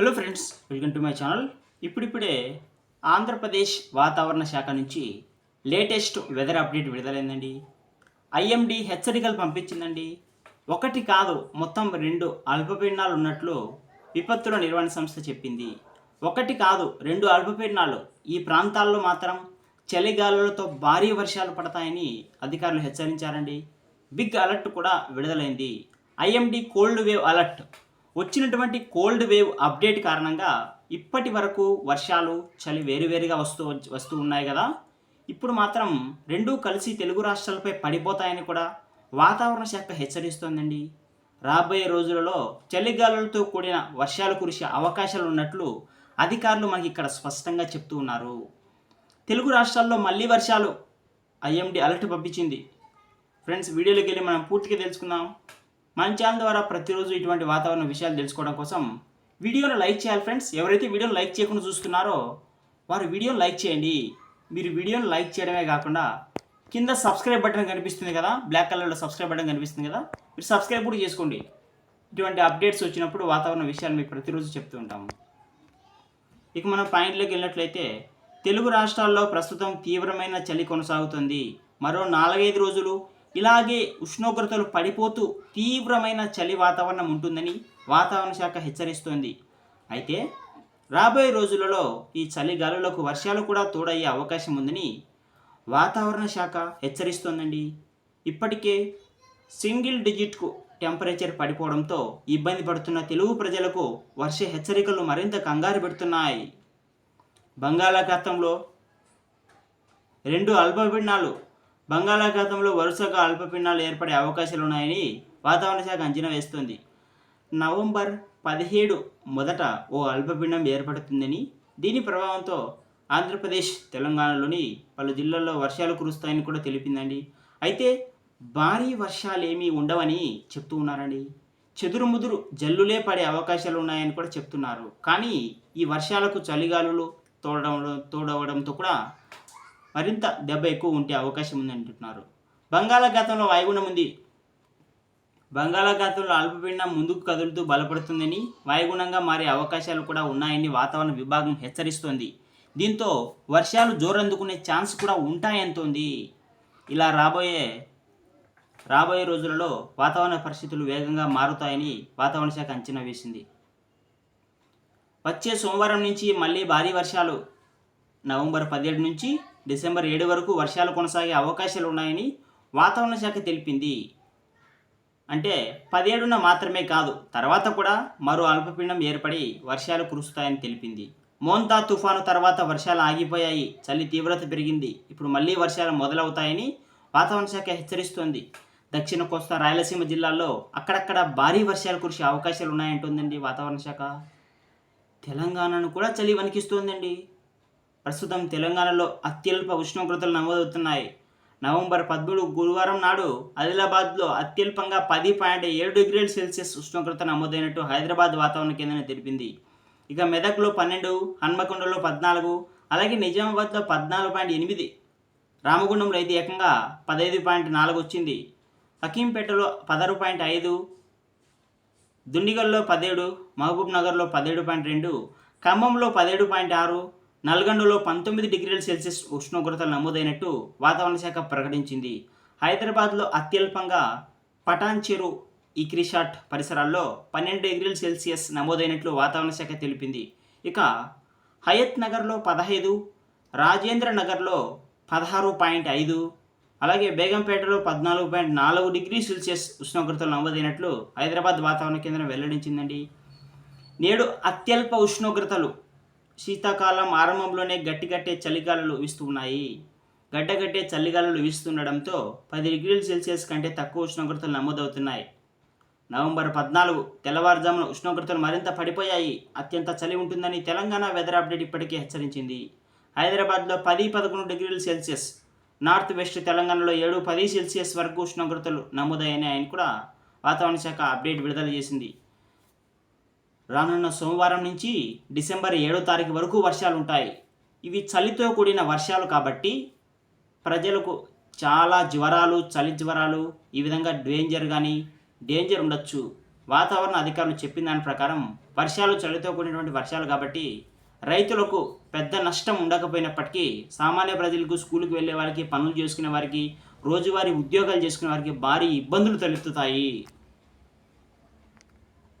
Hello friends welcome to my channel ఇప్పుడిప్పుడే ఆంధ్రప్రదేశ్ వాతావరణ శాఖ నుంచి లేటెస్ట్ వెదర్ అప్డేట్ విడుదలైందండి. ఐఎండి హెచ్చరికలు పంపించిందండి. ఒకటి కాదు మొత్తం రెండు అల్పపీడనాలు ఉన్నట్లు విపత్తుల నిర్వహణ సంస్థ చెప్పింది. ఒకటి కాదు రెండు అల్పపీడనాలు ఈ ప్రాంతాల్లో మాత్రం చలిగాలులతో భారీ వర్షాలు పడతాయని అధికారులు హెచ్చరించారండి. బిగ్ అలర్ట్ కూడా విడుదలైంది. ఐఎండి కోల్డ్ వేవ్ అలర్ట్ వచ్చినటువంటి కోల్డ్ వేవ్ అప్డేట్ కారణంగా ఇప్పటి వరకు వర్షాలు చలి వేరువేరుగా వస్తూ వస్తూ ఉన్నాయి కదా. ఇప్పుడు మాత్రం రెండూ కలిసి తెలుగు రాష్ట్రాలపై పడిపోతాయని కూడా వాతావరణ శాఖ హెచ్చరిస్తోందండి. రాబోయే రోజులలో చలిగాలులతో కూడిన వర్షాలు కురిసే అవకాశాలు ఉన్నట్లు అధికారులు మనకి ఇక్కడ స్పష్టంగా చెప్తూ ఉన్నారు. తెలుగు రాష్ట్రాల్లో మళ్ళీ వర్షాలు ఐఎండి అలర్ట్ పంపించింది. ఫ్రెండ్స్ వీడియోలోకి వెళ్ళి మనం పూర్తిగా తెలుసుకుందాం. మన ఛానల్ ద్వారా ప్రతిరోజు ఇటువంటి వాతావరణ విషయాలు తెలుసుకోవడం కోసం వీడియోను లైక్ చేయాలి ఫ్రెండ్స్. ఎవరైతే వీడియోను లైక్ చేయకుండా చూస్తున్నారో వారు వీడియోను లైక్ చేయండి. మీరు వీడియోను లైక్ చేయడమే కాకుండా కింద సబ్స్క్రైబ్ బటన్ కనిపిస్తుంది కదా బ్లాక్ కలర్లో సబ్స్క్రైబ్ బటన్ కనిపిస్తుంది కదా మీరు సబ్స్క్రైబ్ కూడా చేసుకోండి. ఇటువంటి అప్డేట్స్ వచ్చినప్పుడు వాతావరణ విషయాలు మీకు ప్రతిరోజు చెప్తూ ఉంటాము. ఇక మనం పాయింట్లోకి వెళ్ళినట్లయితే తెలుగు రాష్ట్రాల్లో ప్రస్తుతం తీవ్రమైన చలి కొనసాగుతుంది. మరో నాలుగైదు రోజులు ఇలాగే ఉష్ణోగ్రతలు పడిపోతూ తీవ్రమైన చలి వాతావరణం ఉంటుందని వాతావరణ శాఖ హెచ్చరిస్తోంది. అయితే రాబోయే రోజులలో ఈ చలి గాలులకు వర్షాలు కూడా తోడయ్యే అవకాశం ఉందని వాతావరణ శాఖ హెచ్చరిస్తోందండి. ఇప్పటికే సింగిల్ డిజిట్కు టెంపరేచర్ పడిపోవడంతో ఇబ్బంది పడుతున్న తెలుగు ప్రజలకు వర్ష హెచ్చరికలు మరింత కంగారు పెడుతున్నాయి. బంగాళాఖాతంలో రెండు అల్పపీడనాలు బంగాళాఖాతంలో వరుసగా అల్పపీడనాలు ఏర్పడే అవకాశాలు ఉన్నాయని వాతావరణ శాఖ అంచనా వేస్తుంది. నవంబర్ పదిహేడు మొదట ఓ అల్పపీడనం ఏర్పడుతుందని దీని ప్రభావంతో ఆంధ్రప్రదేశ్ తెలంగాణలోని పలు జిల్లాల్లో వర్షాలు కురుస్తాయని కూడా తెలిపిందండి. అయితే భారీ వర్షాలేమీ ఉండవని చెప్తూ ఉన్నారండి. చెదురుముదురు జల్లులే పడే అవకాశాలు ఉన్నాయని కూడా చెప్తున్నారు. కానీ ఈ వర్షాలకు చలిగాలులు తోడవడం తోడవడంతో కూడా మరింత దెబ్బ ఎక్కువ ఉంటే అవకాశం ఉంది అంటున్నారు. బంగాళాఖాతంలో వాయుగుణం ఉంది. బంగాళాఖాతంలో అల్పపీడనం ముందుకు కదులుతూ బలపడుతుందని వాయుగుణంగా మారే అవకాశాలు కూడా ఉన్నాయని వాతావరణ విభాగం హెచ్చరిస్తోంది. దీంతో వర్షాలు జోరందుకునే ఛాన్స్ కూడా ఉంటాయంటోంది. ఇలా రాబోయే రాబోయే రోజులలో వాతావరణ పరిస్థితులు వేగంగా మారుతాయని వాతావరణ శాఖ అంచనా వేసింది. వచ్చే సోమవారం నుంచి మళ్ళీ భారీ వర్షాలు నవంబర్ పదిహేడు నుంచి డిసెంబర్ ఏడు వరకు వర్షాలు కొనసాగే అవకాశాలు ఉన్నాయని వాతావరణ శాఖ తెలిపింది. అంటే పదిహేడున మాత్రమే కాదు తర్వాత కూడా మరో అల్పపీండం ఏర్పడి వర్షాలు కురుస్తాయని తెలిపింది. మోంతా తుఫాను తర్వాత వర్షాలు ఆగిపోయాయి చలి తీవ్రత పెరిగింది. ఇప్పుడు మళ్ళీ వర్షాలు మొదలవుతాయని వాతావరణ శాఖ హెచ్చరిస్తోంది. దక్షిణ కోస్తా రాయలసీమ జిల్లాల్లో అక్కడక్కడ భారీ వర్షాలు కురిసే అవకాశాలు ఉన్నాయంటుందండి వాతావరణ శాఖ. తెలంగాణను కూడా చలి వణికిస్తోందండి. ప్రస్తుతం తెలంగాణలో అత్యల్ప ఉష్ణోగ్రతలు నమోదవుతున్నాయి. నవంబర్ పదమూడు గురువారం నాడు ఆదిలాబాద్లో అత్యల్పంగా పది పాయింట్ ఏడు డిగ్రీల సెల్సియస్ ఉష్ణోగ్రత నమోదైనట్టు హైదరాబాద్ వాతావరణ కేంద్రం తెలిపింది. ఇక మెదక్లో పన్నెండు హన్మకొండలో పద్నాలుగు అలాగే నిజామాబాద్లో పద్నాలుగు పాయింట్ ఎనిమిది రామగుండంలో అయితే ఏకంగా పదహైదు పాయింట్ నాలుగు వచ్చింది. హకీంపేటలో పదహారు పాయింట్ ఐదు దుండిగల్లో పదిహేడు మహబూబ్ నగర్లో పదిహేడు పాయింట్ రెండు ఖమ్మంలో పదిహేడు పాయింట్ ఆరు నల్గొండలో పంతొమ్మిది డిగ్రీల సెల్సియస్ ఉష్ణోగ్రతలు నమోదైనట్టు వాతావరణ శాఖ ప్రకటించింది. హైదరాబాద్లో అత్యల్పంగా పటాన్ చెరు ఇక్రిషాట్ పరిసరాల్లో పన్నెండు డిగ్రీల సెల్సియస్ నమోదైనట్లు వాతావరణ శాఖ తెలిపింది. ఇక హయత్ నగర్లో పదహైదు రాజేంద్ర నగర్లో పదహారు పాయింట్ ఐదు అలాగే బేగంపేటలో పద్నాలుగు పాయింట్ నాలుగు డిగ్రీ సెల్సియస్ ఉష్ణోగ్రతలు నమోదైనట్లు హైదరాబాద్ వాతావరణ కేంద్రం వెల్లడించిందండి. నేడు అత్యల్ప ఉష్ణోగ్రతలు శీతాకాలం ఆరంభంలోనే గట్టిగట్టే చలిగాలులు వీస్తున్నాయి. గడ్డగట్టే చలిగాలులు వీస్తుండడంతో పది డిగ్రీల సెల్సియస్ కంటే తక్కువ ఉష్ణోగ్రతలు నమోదవుతున్నాయి. నవంబర్ పద్నాలుగు తెల్లవారుజామున ఉష్ణోగ్రతలు మరింత పడిపోయాయి. అత్యంత చలి ఉంటుందని తెలంగాణ వెదర్ అప్డేట్ ఇప్పటికే హెచ్చరించింది. హైదరాబాద్లో పది పదకొండు డిగ్రీల సెల్సియస్ నార్త్ వెస్ట్ తెలంగాణలో ఏడు పది సెల్సియస్ వరకు ఉష్ణోగ్రతలు నమోదయ్యాయని కూడా వాతావరణ శాఖ అప్డేట్ విడుదల చేసింది. రానున్న సోమవారం నుంచి డిసెంబర్ ఏడో తారీఖు వరకు వర్షాలు ఉంటాయి ఇవి చలితో కూడిన వర్షాలు కాబట్టి ప్రజలకు చాలా జ్వరాలు చలి జ్వరాలు ఈ విధంగా డేంజర్ కానీ డేంజర్ ఉండొచ్చు. వాతావరణ అధికారులు చెప్పిన దాని ప్రకారం వర్షాలు చలితో కూడినటువంటి వర్షాలు కాబట్టి రైతులకు పెద్ద నష్టం ఉండకపోయినప్పటికీ సామాన్య ప్రజలకు స్కూల్కి వెళ్ళే వారికి పనులు చేసుకునే వారికి రోజువారీ ఉద్యోగాలు చేసుకునే వారికి భారీ ఇబ్బందులు తలెత్తుతాయి.